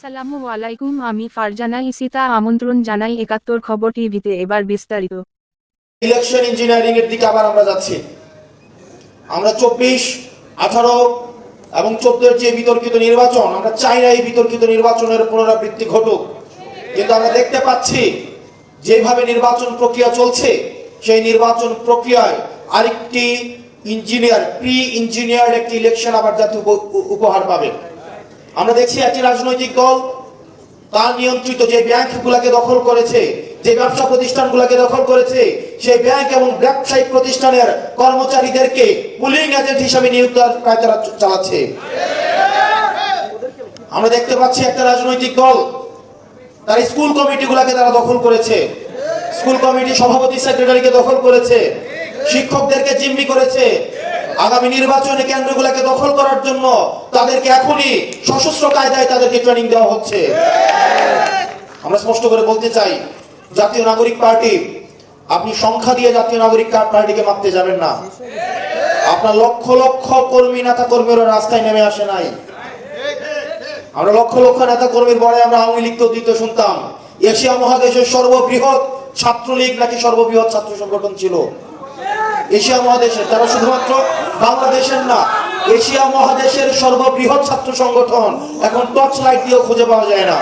আসসালামু আলাইকুম, আমি ফারজানা ইসিতা আমন্ত্রণ জানাই একাত্তর খবর টিভিতে। এবার বিস্তারিত। ইলেকশন ইঞ্জিনিয়ারিং এর দিকে আবার আমরা যাচ্ছি। আমরা চব্বিশ, আঠারো এবং চোদ্দের যে বিতর্কিত নির্বাচন, আমরা চাই না এই বিতর্কিত নির্বাচনের পুনরাবৃত্তি ঘটুক। কিন্তু আমরা দেখতে পাচ্ছি, যেভাবে নির্বাচন প্রক্রিয়া চলছে, সেই নির্বাচন প্রক্রিয়ায় আরেকটি ইঞ্জিনিয়ার প্রি ইঞ্জিনিয়ার একটি ইলেকশন আবার জাতীয় উপ- উপহার পাবে। আমরা দেখছি একটি রাজনৈতিক দল, তার নিয়ন্ত্রিত যে ব্যাংকগুলোকে দখল করেছে, যে ব্যবসা প্রতিষ্ঠানগুলোকে দখল করেছে, সেই ব্যাংক এবং ব্যবসায়িক প্রতিষ্ঠানের কর্মচারীদেরকে পুলিং এজেন্ট হিসাবে নিয়োগ তারা চালাচ্ছে। আমরা দেখতে পাচ্ছি একটা রাজনৈতিক দল, তার স্কুল কমিটিগুলোকে তারা দখল করেছে। স্কুল কমিটি সভাপতি, সেক্রেটারিকে দখল করেছে। শিক্ষকদেরকে জিম্মি করেছে। আগামী নির্বাচনে কেন্দ্রগুলোকে দখল করার জন্য তাদেরকে এখনই সশস্ত্র কায়দায় তাদেরকে ট্রেনিং দেওয়া হচ্ছে। আমরা স্পষ্ট করে বলতে চাই, জাতীয় নাগরিক পার্টি, আপনি সংখ্যা দিয়ে জাতীয় নাগরিক পার্টিকে মাপতে যাবেন না। আপনার লক্ষ লক্ষ কর্মী নেতা কর্মীরা রাস্তায় নেমে আসে নাই। আমরা লক্ষ লক্ষ নেতা কর্মীর পরে আমরা আওয়ামী লীগ তো দিতে শুনতাম। এশিয়া মহাদেশের সর্ববৃহৎ ছাত্রলীগ নাকি সর্ববৃহৎ ছাত্র সংগঠন ছিল? এশিয়া মহাদেশের তারা শুধুমাত্র বাংলাদেশের না, এশিয়া মহাদেশের সর্ববৃহৎ ছাত্র সংগঠন, এখন টর্চ লাইট দিয়েও খুঁজে পাওয়া যায় না।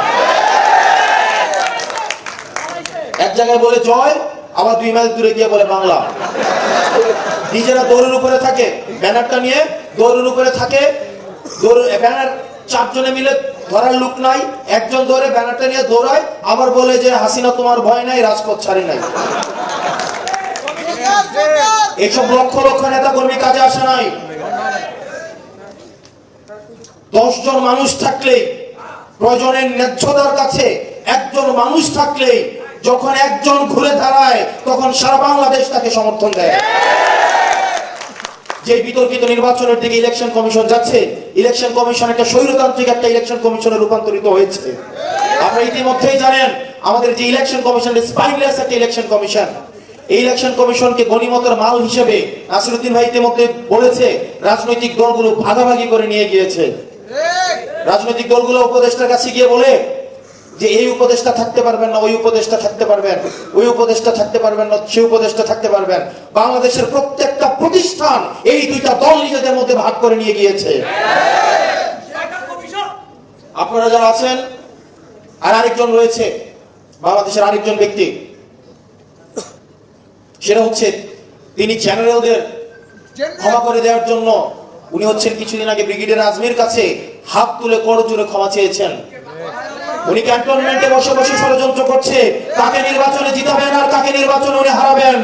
এক জায়গায় বলে জয়, আবার দুই মাইল দূরে গিয়ে বলে বাংলা। নিজেরা দৌড়ের উপরে থাকে, ব্যানারটা নিয়ে দৌড়ের উপরে থাকে, দৌড়, ব্যানার চারজনে মিলে ধরার লোক নাই, একজন ধরে ব্যানারটা নিয়ে দৌড়ায়, আবার বলে যে, হাসিনা, তোমার ভয় নাই, রাজপথ ছাড়ি নাই। এইসব লক্ষ লক্ষ নেতা কর্মী কাজে আসে নাই। দশজন মানুষ থাকলে প্রয়োজনের ন্যায্যতার কাছে একজন মানুষ থাকলে যখন একজন ঘুরে দাঁড়ায়, তখন সারা বাংলাদেশ তাকে সমর্থন দেয়। যে বিতর্কিত নির্বাচনের দিকে ইলেকশন কমিশন যাচ্ছে, ইলেকশন কমিশন একটা স্বৈরতান্ত্রিক একটা ইলেকশন কমিশনে রূপান্তরিত হয়েছে। আপনারা ইতিমধ্যেই জানেন, আমাদের যে ইলেকশন কমিশন স্পাইনলেস একটা ইলেকশন কমিশন। এই ইলেকশন কমিশনকে গণিমতের মাল হিসেবে নাসিরুদ্দিন ভাই ইতিমধ্যে বলেছে, রাজনৈতিক দলগুলো ভাগাভাগি করে নিয়ে গিয়েছে। রাজনৈতিক দলগুলো উপদেষ্টার কাছে গিয়ে বলে যে, এই উপদেষ্টা থাকতে পারবেন না, ওই উপদেষ্টা থাকতে পারবেন, ওই উপদেষ্টা থাকতে পারবেন না সেই উপদেষ্টা থাকতে পারবেন। বাংলাদেশের প্রত্যেকটা প্রতিষ্ঠান এই দুইটা দল নিজেদের মধ্যে ভাগ করে নিয়ে গিয়েছে। আপনারা যারা আছেন, আর আরেকজন রয়েছে, বাংলাদেশের আরেকজন ব্যক্তি সেটা হচ্ছে তিনি জেনারেলদের ক্ষমা করে দেওয়ার জন্য উনি হচ্ছেন কিছুদিন আগে ব্রিগেডিয়ার আজমির কাছে হাত তুলে করজোরে জুড়ে ক্ষমা চেয়েছেন। উনি ক্যান্টনমেন্টে বসে বসে ষড়যন্ত্র করছে। কাকে নির্বাচনে জিতাবেন আর কাকে নির্বাচনে উনি হারাবেন?